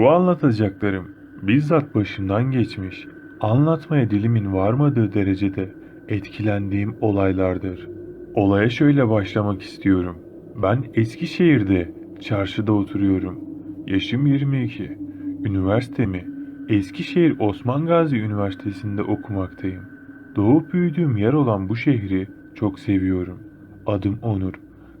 Bu anlatacaklarım bizzat başımdan geçmiş, anlatmaya dilimin varmadığı derecede etkilendiğim olaylardır. Olaya şöyle başlamak istiyorum. Ben Eskişehir'de, çarşıda oturuyorum. Yaşım 22. Üniversitemi Eskişehir Osman Gazi Üniversitesi'nde okumaktayım. Doğup büyüdüğüm yer olan bu şehri çok seviyorum. Adım Onur.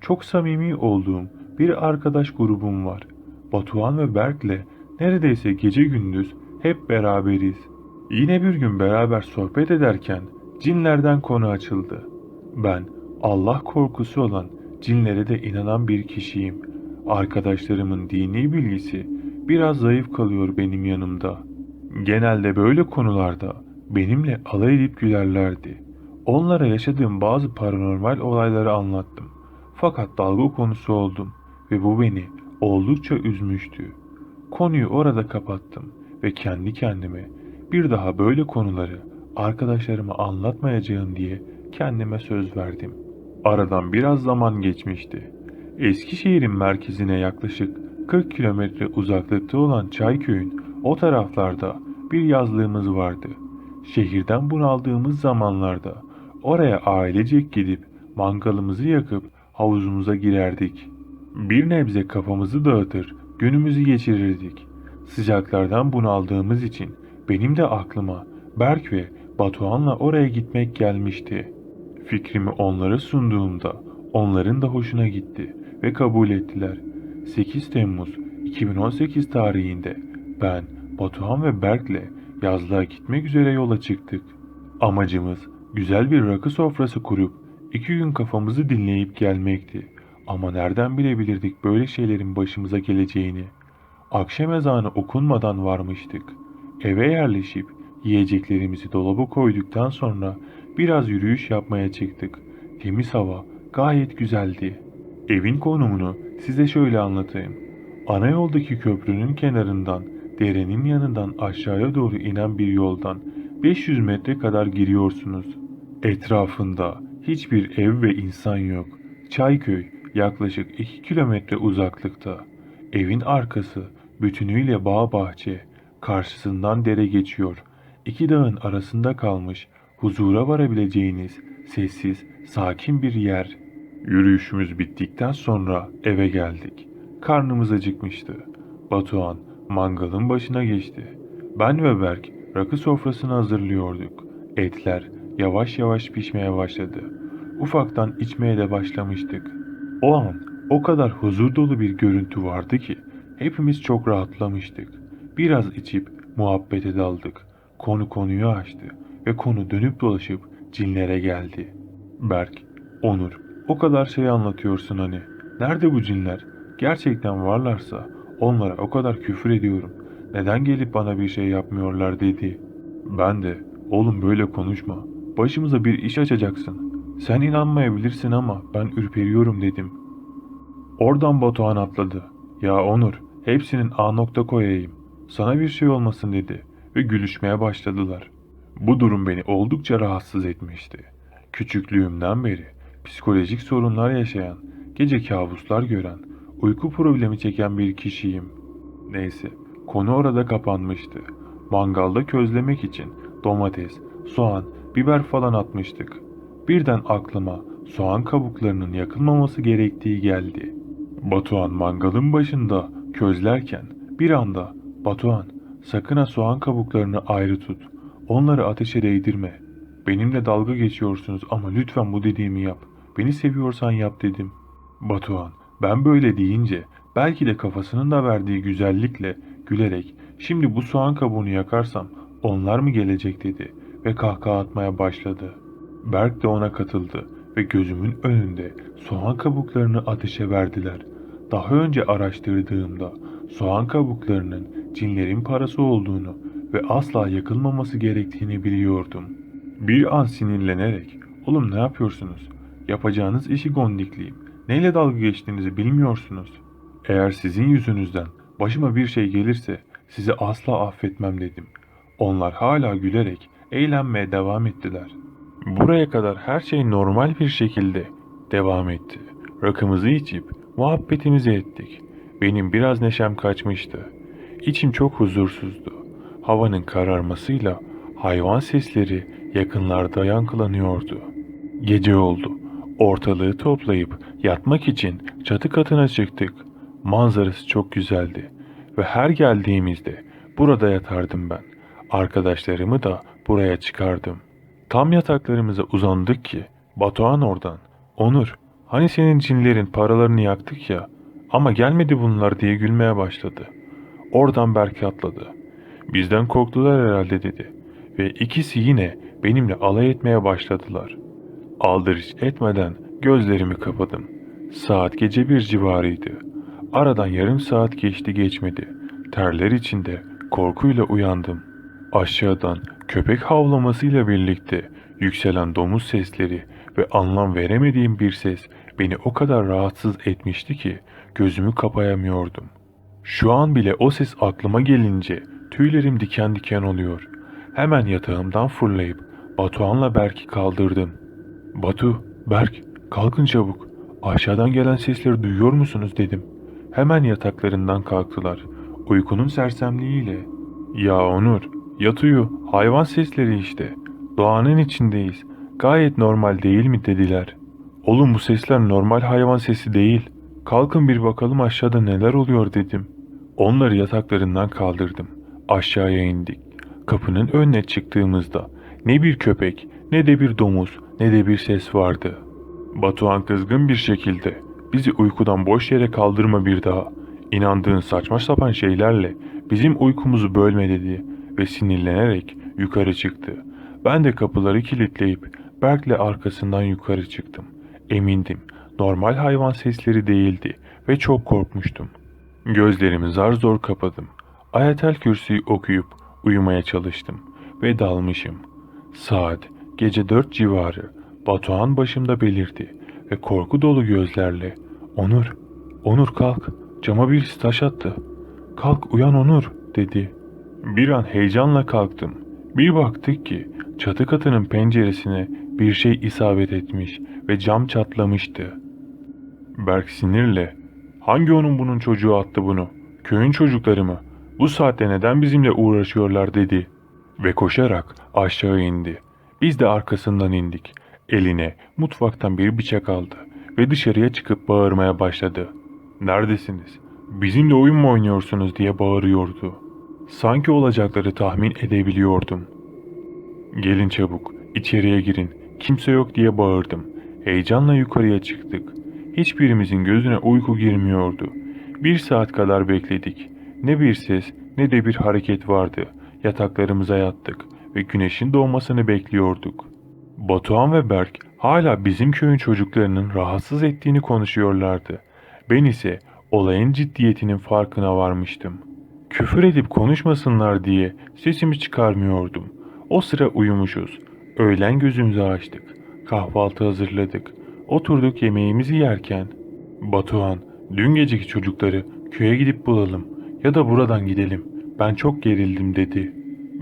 Çok samimi olduğum bir arkadaş grubum var. Batuhan ve Berk'le neredeyse gece gündüz hep beraberiz. Yine bir gün beraber sohbet ederken cinlerden konu açıldı. Ben Allah korkusu olan cinlere de inanan bir kişiyim. Arkadaşlarımın dini bilgisi biraz zayıf kalıyor benim yanımda. Genelde böyle konularda benimle alay edip gülerlerdi. Onlara yaşadığım bazı paranormal olayları anlattım. Fakat dalga konusu oldum ve bu beni oldukça üzmüştü. Konuyu orada kapattım ve kendi kendime bir daha böyle konuları arkadaşlarıma anlatmayacağım diye kendime söz verdim. Aradan biraz zaman geçmişti. Eskişehir'in merkezine yaklaşık 40 kilometre uzaklıkta olan Çayköy'ün o taraflarda bir yazlığımız vardı. Şehirden bunaldığımız zamanlarda oraya ailecek gidip mangalımızı yakıp havuzumuza girerdik. Bir nebze kafamızı dağıtır, günümüzü geçirirdik. Sıcaklardan bunaldığımız için benim de aklıma Berk ve Batuhan'la oraya gitmek gelmişti. Fikrimi onlara sunduğumda onların da hoşuna gitti ve kabul ettiler. 8 Temmuz 2018 tarihinde ben, Batuhan ve Berk'le yazlığa gitmek üzere yola çıktık. Amacımız güzel bir rakı sofrası kurup iki gün kafamızı dinleyip gelmekti. Ama nereden bilebilirdik böyle şeylerin başımıza geleceğini? Akşam ezanı okunmadan varmıştık. Eve yerleşip yiyeceklerimizi dolaba koyduktan sonra biraz yürüyüş yapmaya çıktık. Temiz hava gayet güzeldi. Evin konumunu size şöyle anlatayım. Ana yoldaki köprünün kenarından, derenin yanından aşağıya doğru inen bir yoldan 500 metre kadar giriyorsunuz. Etrafında hiçbir ev ve insan yok. Çayköy yaklaşık 2 kilometre uzaklıkta. Evin arkası bütünüyle bağ bahçe, karşısından dere geçiyor. İki dağın arasında kalmış, huzura varabileceğiniz sessiz, sakin bir yer. Yürüyüşümüz bittikten sonra eve geldik. Karnımız acıkmıştı. Batuhan mangalın başına geçti. Ben ve Berk rakı sofrasını hazırlıyorduk. Etler yavaş yavaş pişmeye başladı. Ufaktan içmeye de başlamıştık. O an o kadar huzur dolu bir görüntü vardı ki hepimiz çok rahatlamıştık. Biraz içip muhabbete daldık. Konu konuyu açtı ve konu dönüp dolaşıp cinlere geldi. Berk, Onur, o kadar şey anlatıyorsun hani. Nerede bu cinler? Gerçekten varlarsa onlara o kadar küfür ediyorum. Neden gelip bana bir şey yapmıyorlar dedi. Ben de oğlum böyle konuşma. Başımıza bir iş açacaksın. Sen inanmayabilirsin ama ben ürperiyorum dedim. Oradan Batuhan atladı. Ya Onur, hepsinin A nokta koyayım. Sana bir şey olmasın dedi ve gülüşmeye başladılar. Bu durum beni oldukça rahatsız etmişti. Küçüklüğümden beri psikolojik sorunlar yaşayan, gece kabuslar gören, uyku problemi çeken bir kişiyim. Neyse, konu orada kapanmıştı. Mangalda közlemek için domates, soğan, biber falan atmıştık. Birden aklıma soğan kabuklarının yakılmaması gerektiği geldi. Batuhan mangalın başında közlerken bir anda Batuhan sakın ha soğan kabuklarını ayrı tut. Onları ateşe değdirme. Benimle dalga geçiyorsunuz ama lütfen bu dediğimi yap. Beni seviyorsan yap dedim. Batuhan ben böyle deyince belki de kafasının da verdiği güzellikle gülerek şimdi bu soğan kabuğunu yakarsam onlar mı gelecek dedi ve kahkaha atmaya başladı. Berk de ona katıldı ve gözümün önünde soğan kabuklarını ateşe verdiler. Daha önce araştırdığımda soğan kabuklarının cinlerin parası olduğunu ve asla yakılmaması gerektiğini biliyordum. Bir an sinirlenerek, oğlum ne yapıyorsunuz? Yapacağınız işi gondikliyim. Neyle dalga geçtiğinizi bilmiyorsunuz. Eğer sizin yüzünüzden başıma bir şey gelirse sizi asla affetmem dedim. Onlar hala gülerek eğlenmeye devam ettiler. Buraya kadar her şey normal bir şekilde devam etti. Rakımızı içip muhabbetimizi ettik. Benim biraz neşem kaçmıştı. içim çok huzursuzdu. Havanın kararmasıyla hayvan sesleri yakınlarda yankılanıyordu. Gece oldu. Ortalığı toplayıp yatmak için çatı katına çıktık. Manzarası çok güzeldi ve her geldiğimizde burada yatardım ben. Arkadaşlarımı da buraya çıkardım. Tam yataklarımıza uzandık ki Batuhan oradan. Onur, hani senin cinlerin paralarını yaktık ya ama gelmedi bunlar diye gülmeye başladı. Oradan Berk atladı. Bizden korktular herhalde dedi. Ve ikisi yine benimle alay etmeye başladılar. Aldırış etmeden gözlerimi kapadım. Saat gece bir civarıydı. Aradan yarım saat geçti geçmedi. Terler içinde korkuyla uyandım. Aşağıdan köpek havlamasıyla birlikte yükselen domuz sesleri ve anlam veremediğim bir ses beni o kadar rahatsız etmişti ki gözümü kapayamıyordum. Şu an bile o ses aklıma gelince tüylerim diken diken oluyor. Hemen yatağımdan fırlayıp Batuhan'la Berk'i kaldırdım. Batu, Berk, kalkın çabuk. Aşağıdan gelen sesleri duyuyor musunuz dedim. Hemen yataklarından kalktılar. Uykunun sersemliğiyle. Ya Onur, yat uyu, hayvan sesleri işte. Doğanın içindeyiz. Gayet normal değil mi dediler. Oğlum bu sesler normal hayvan sesi değil. Kalkın bir bakalım aşağıda neler oluyor dedim. Onları yataklarından kaldırdım. Aşağıya indik. Kapının önüne çıktığımızda ne bir köpek, ne de bir domuz, ne de bir ses vardı. Batuhan kızgın bir şekilde bizi uykudan boş yere kaldırma bir daha. İnandığın saçma sapan şeylerle bizim uykumuzu bölme dedi ve sinirlenerek yukarı çıktı. Ben de kapıları kilitleyip Berk'le arkasından yukarı çıktım. Emindim normal hayvan sesleri değildi ve çok korkmuştum. Gözlerimi zar zor kapadım. Ayetel Kürsü'yü okuyup uyumaya çalıştım ve dalmışım. Saat gece dört civarı Batuhan başımda belirdi ve korku dolu gözlerle ''Onur, Onur kalk, cama birisi taş attı. Kalk uyan Onur.'' dedi. Bir an heyecanla kalktım. Bir baktık ki çatı katının penceresine bir şey isabet etmiş ve cam çatlamıştı. Berk sinirle ''Hangi onun bunun çocuğu attı bunu? Köyün çocukları mı? Bu saatte neden bizimle uğraşıyorlar?'' dedi. Ve koşarak aşağı indi. Biz de arkasından indik. Eline mutfaktan bir bıçak aldı ve dışarıya çıkıp bağırmaya başladı. Neredesiniz? Bizimle oyun mu oynuyorsunuz diye bağırıyordu. Sanki olacakları tahmin edebiliyordum. Gelin çabuk, içeriye girin. Kimse yok diye bağırdım. Heyecanla yukarıya çıktık. Hiçbirimizin gözüne uyku girmiyordu. Bir saat kadar bekledik. Ne bir ses ne de bir hareket vardı. Yataklarımıza yattık ve güneşin doğmasını bekliyorduk. Batuhan ve Berk hala bizim köyün çocuklarının rahatsız ettiğini konuşuyorlardı. Ben ise olayın ciddiyetinin farkına varmıştım. Küfür edip konuşmasınlar diye sesimi çıkarmıyordum. O sıra uyumuşuz. Öğlen gözümüzü açtık. Kahvaltı hazırladık. Oturduk yemeğimizi yerken Batuhan, dün geceki çocukları köye gidip bulalım ya da buradan gidelim. Ben çok gerildim dedi.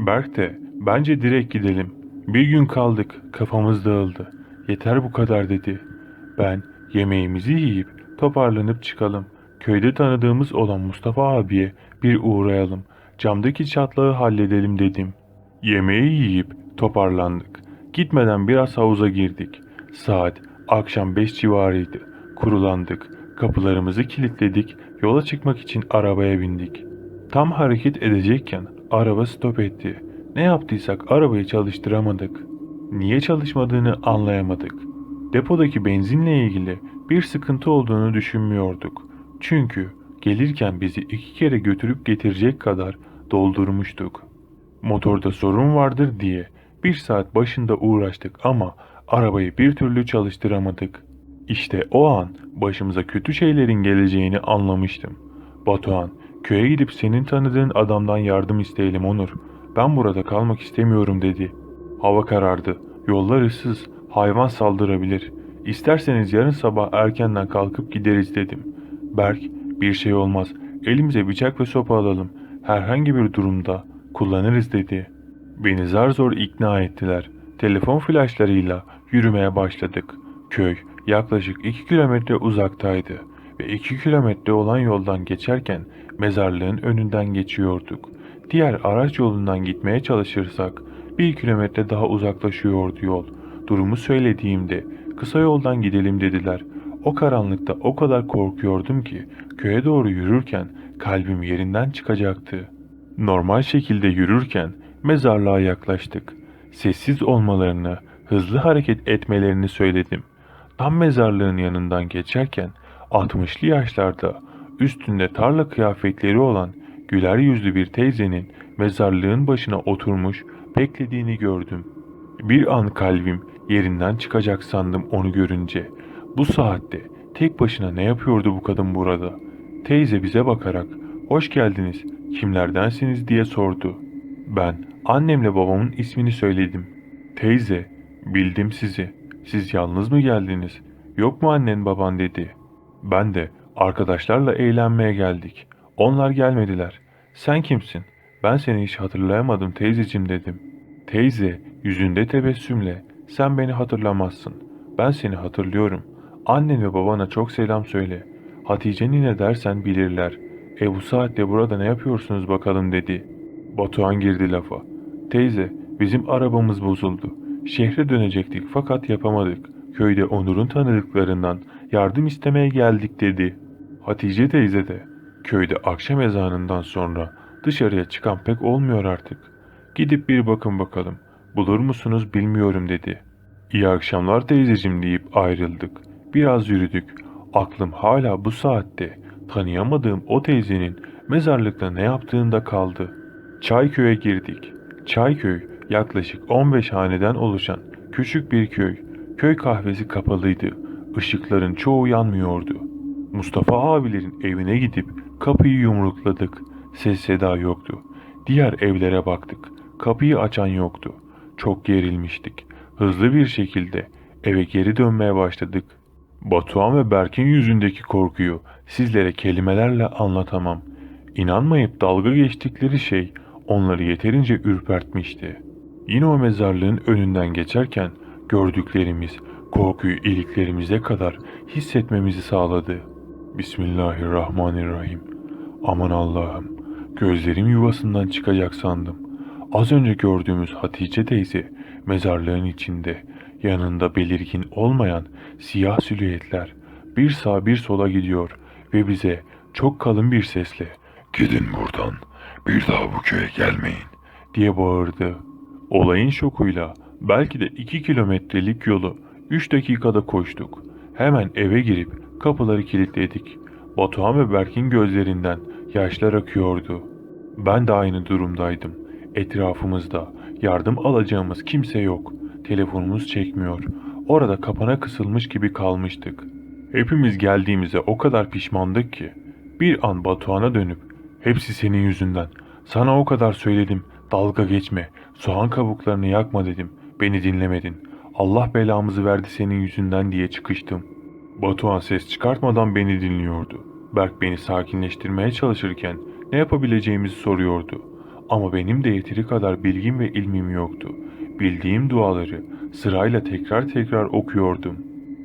Berk de bence direkt gidelim. Bir gün kaldık, kafamız dağıldı. Yeter bu kadar dedi. Ben yemeğimizi yiyip toparlanıp çıkalım. Köyde tanıdığımız olan Mustafa abiye bir uğrayalım. Camdaki çatlağı halledelim dedim. Yemeği yiyip toparlandık. Gitmeden biraz havuza girdik. Saat akşam 5 civarıydı. Kurulandık. Kapılarımızı kilitledik. Yola çıkmak için arabaya bindik. Tam hareket edecekken araba stop etti. Ne yaptıysak arabayı çalıştıramadık. Niye çalışmadığını anlayamadık. Depodaki benzinle ilgili bir sıkıntı olduğunu düşünmüyorduk. Çünkü gelirken bizi iki kere götürüp getirecek kadar doldurmuştuk. Motorda sorun vardır diye bir saat başında uğraştık ama arabayı bir türlü çalıştıramadık. İşte o an başımıza kötü şeylerin geleceğini anlamıştım. Batuhan, köye gidip senin tanıdığın adamdan yardım isteyelim Onur. Ben burada kalmak istemiyorum dedi. Hava karardı. Yollar ıssız. Hayvan saldırabilir. İsterseniz yarın sabah erkenden kalkıp gideriz dedim. Berk, bir şey olmaz. Elimize bıçak ve sopa alalım. Herhangi bir durumda kullanırız dedi. Beni zar zor ikna ettiler. Telefon flaşlarıyla yürümeye başladık. Köy yaklaşık 2 kilometre uzaktaydı ve iki kilometre olan yoldan geçerken mezarlığın önünden geçiyorduk. Diğer araç yolundan gitmeye çalışırsak bir kilometre daha uzaklaşıyordu yol. Durumu söylediğimde kısa yoldan gidelim dediler. O karanlıkta o kadar korkuyordum ki köye doğru yürürken kalbim yerinden çıkacaktı. Normal şekilde yürürken mezarlığa yaklaştık. Sessiz olmalarını, hızlı hareket etmelerini söyledim. Tam mezarlığın yanından geçerken 60'lı yaşlarda üstünde tarla kıyafetleri olan güler yüzlü bir teyzenin mezarlığın başına oturmuş beklediğini gördüm. Bir an kalbim yerinden çıkacak sandım onu görünce. Bu saatte tek başına ne yapıyordu bu kadın burada? Teyze bize bakarak hoş geldiniz kimlerdensiniz diye sordu. Ben annemle babamın ismini söyledim. Teyze bildim sizi. Siz yalnız mı geldiniz? Yok mu annen baban dedi. Ben de arkadaşlarla eğlenmeye geldik. Onlar gelmediler. Sen kimsin? Ben seni hiç hatırlayamadım teyzecim dedim. Teyze yüzünde tebessümle sen beni hatırlamazsın. Ben seni hatırlıyorum. Annen ve babana çok selam söyle. Hatice nine dersen bilirler. E bu saatte burada ne yapıyorsunuz bakalım dedi. Batuhan girdi lafa. Teyze bizim arabamız bozuldu. Şehre dönecektik fakat yapamadık. Köyde Onur'un tanıdıklarından yardım istemeye geldik dedi. Hatice teyze de köyde akşam ezanından sonra dışarıya çıkan pek olmuyor artık. Gidip bir bakın bakalım. Bulur musunuz bilmiyorum dedi. İyi akşamlar teyzecim deyip ayrıldık. Biraz yürüdük. Aklım hala bu saatte tanıyamadığım o teyzenin mezarlıkta ne yaptığında kaldı. Çayköy'e girdik. Çayköy yaklaşık 15 haneden oluşan küçük bir köy. Köy kahvesi kapalıydı. Işıkların çoğu yanmıyordu. Mustafa abilerin evine gidip kapıyı yumrukladık. Ses seda yoktu. Diğer evlere baktık. Kapıyı açan yoktu. Çok gerilmiştik. Hızlı bir şekilde eve geri dönmeye başladık. Batuhan ve Berk'in yüzündeki korkuyu sizlere kelimelerle anlatamam. İnanmayıp dalga geçtikleri şey onları yeterince ürpertmişti. Yine o mezarlığın önünden geçerken gördüklerimiz korkuyu iliklerimize kadar hissetmemizi sağladı. Bismillahirrahmanirrahim. Aman Allah'ım, gözlerim yuvasından çıkacak sandım. Az önce gördüğümüz Hatice teyze mezarlığın içinde, yanında belirgin olmayan siyah silüetler bir sağa bir sola gidiyor ve bize çok kalın bir sesle ''Gidin buradan, bir daha bu köye gelmeyin.'' diye bağırdı. Olayın şokuyla belki de iki kilometrelik yolu üç dakikada koştuk. Hemen eve girip kapıları kilitledik. Batuhan ve Berk'in gözlerinden yaşlar akıyordu. Ben de aynı durumdaydım. Etrafımızda yardım alacağımız kimse yok. Telefonumuz çekmiyor. Orada kapana kısılmış gibi kalmıştık. Hepimiz geldiğimize o kadar pişmandık ki. Bir an Batuhan'a dönüp hepsi senin yüzünden. Sana o kadar söyledim. Dalga geçme. Soğan kabuklarını yakma dedim. Beni dinlemedin. Allah belamızı verdi senin yüzünden diye çıkıştım. Batuhan ses çıkartmadan beni dinliyordu. Berk beni sakinleştirmeye çalışırken ne yapabileceğimizi soruyordu. Ama benim de yeteri kadar bilgim ve ilmim yoktu. Bildiğim duaları sırayla tekrar tekrar okuyordum.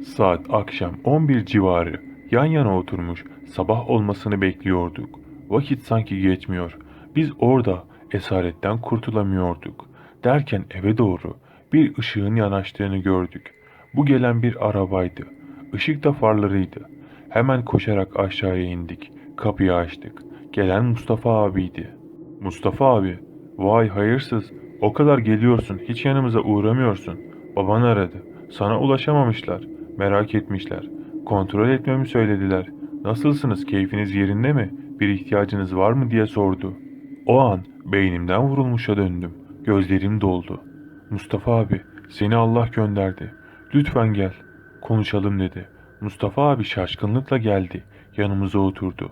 Saat akşam 11 civarı yan yana oturmuş sabah olmasını bekliyorduk. Vakit sanki geçmiyor. Biz orada esaretten kurtulamıyorduk. Derken eve doğru bir ışığın yanaştığını gördük. Bu gelen bir arabaydı. Işık da farlarıydı. Hemen koşarak aşağıya indik. Kapıyı açtık. Gelen Mustafa abiydi. Mustafa abi, vay hayırsız, o kadar geliyorsun, hiç yanımıza uğramıyorsun. Baban aradı, sana ulaşamamışlar, merak etmişler. Kontrol etmemi söylediler. Nasılsınız, keyfiniz yerinde mi, bir ihtiyacınız var mı diye sordu. O an beynimden vurulmuşa döndüm. Gözlerim doldu. Mustafa abi, seni Allah gönderdi. Lütfen gel, konuşalım dedi. Mustafa abi şaşkınlıkla geldi, yanımıza oturdu.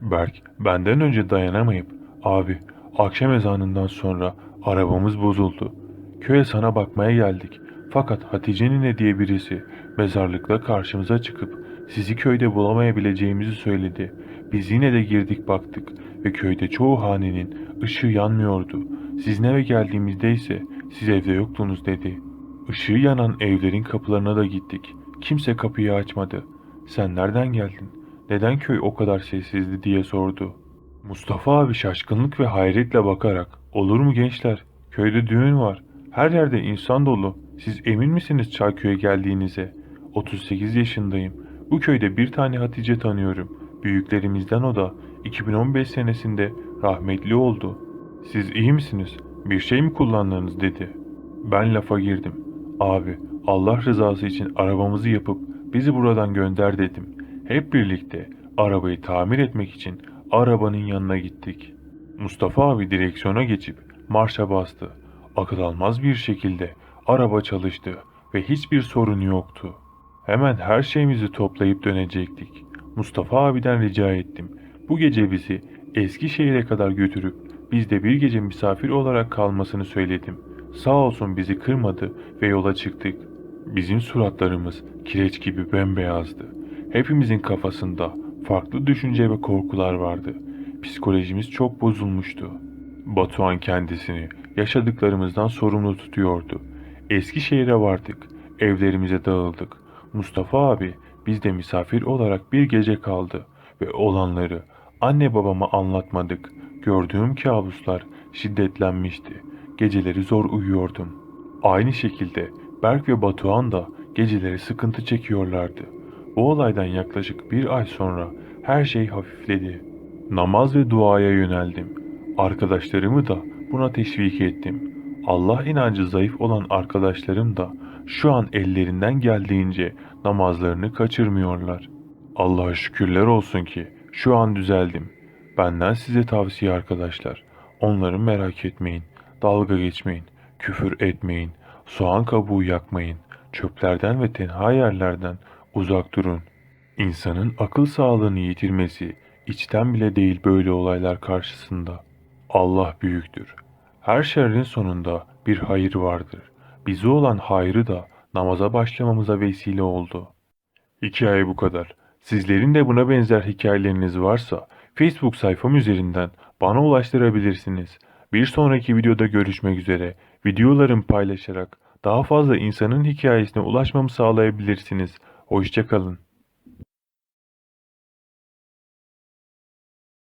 Berk benden önce dayanamayıp abi akşam ezanından sonra arabamız bozuldu. Köye sana bakmaya geldik. Fakat Hatice nine diye birisi mezarlıkla karşımıza çıkıp sizi köyde bulamayabileceğimizi söyledi. Biz yine de girdik baktık ve köyde çoğu hanenin ışığı yanmıyordu. Sizin eve geldiğimizde ise siz evde yoktunuz dedi. Işığı yanan evlerin kapılarına da gittik. Kimse kapıyı açmadı. Sen nereden geldin? neden köy o kadar sessizdi diye sordu. Mustafa abi şaşkınlık ve hayretle bakarak olur mu gençler? Köyde düğün var. Her yerde insan dolu. Siz emin misiniz Çayköy'e geldiğinize? 38 yaşındayım. Bu köyde bir tane Hatice tanıyorum. Büyüklerimizden o da 2015 senesinde rahmetli oldu. Siz iyi misiniz? Bir şey mi kullandınız dedi. Ben lafa girdim. Abi Allah rızası için arabamızı yapıp bizi buradan gönder dedim. Hep birlikte arabayı tamir etmek için arabanın yanına gittik. Mustafa abi direksiyona geçip marşa bastı. Akıl almaz bir şekilde araba çalıştı ve hiçbir sorun yoktu. Hemen her şeyimizi toplayıp dönecektik. Mustafa abiden rica ettim. Bu gece bizi Eskişehir'e kadar götürüp bizde bir gece misafir olarak kalmasını söyledim. Sağ olsun bizi kırmadı ve yola çıktık. Bizim suratlarımız kireç gibi bembeyazdı. Hepimizin kafasında farklı düşünce ve korkular vardı. Psikolojimiz çok bozulmuştu. Batuhan kendisini yaşadıklarımızdan sorumlu tutuyordu. Eskişehir'e vardık. Evlerimize dağıldık. Mustafa abi bizde misafir olarak bir gece kaldı ve olanları anne babama anlatmadık. Gördüğüm kabuslar şiddetlenmişti. Geceleri zor uyuyordum. Aynı şekilde Berk ve Batuhan da geceleri sıkıntı çekiyorlardı. Bu olaydan yaklaşık bir ay sonra her şey hafifledi. Namaz ve duaya yöneldim. Arkadaşlarımı da buna teşvik ettim. Allah inancı zayıf olan arkadaşlarım da şu an ellerinden geldiğince namazlarını kaçırmıyorlar. Allah'a şükürler olsun ki şu an düzeldim. Benden size tavsiye arkadaşlar. Onları merak etmeyin, dalga geçmeyin, küfür etmeyin, soğan kabuğu yakmayın, çöplerden ve tenha yerlerden uzak durun. İnsanın akıl sağlığını yitirmesi içten bile değil böyle olaylar karşısında. Allah büyüktür. Her şerrin sonunda bir hayır vardır. Bize olan hayrı da namaza başlamamıza vesile oldu. Hikaye bu kadar. Sizlerin de buna benzer hikayeleriniz varsa Facebook sayfam üzerinden bana ulaştırabilirsiniz. Bir sonraki videoda görüşmek üzere. Videolarımı paylaşarak daha fazla insanın hikayesine ulaşmamı sağlayabilirsiniz. Hoşçakalın.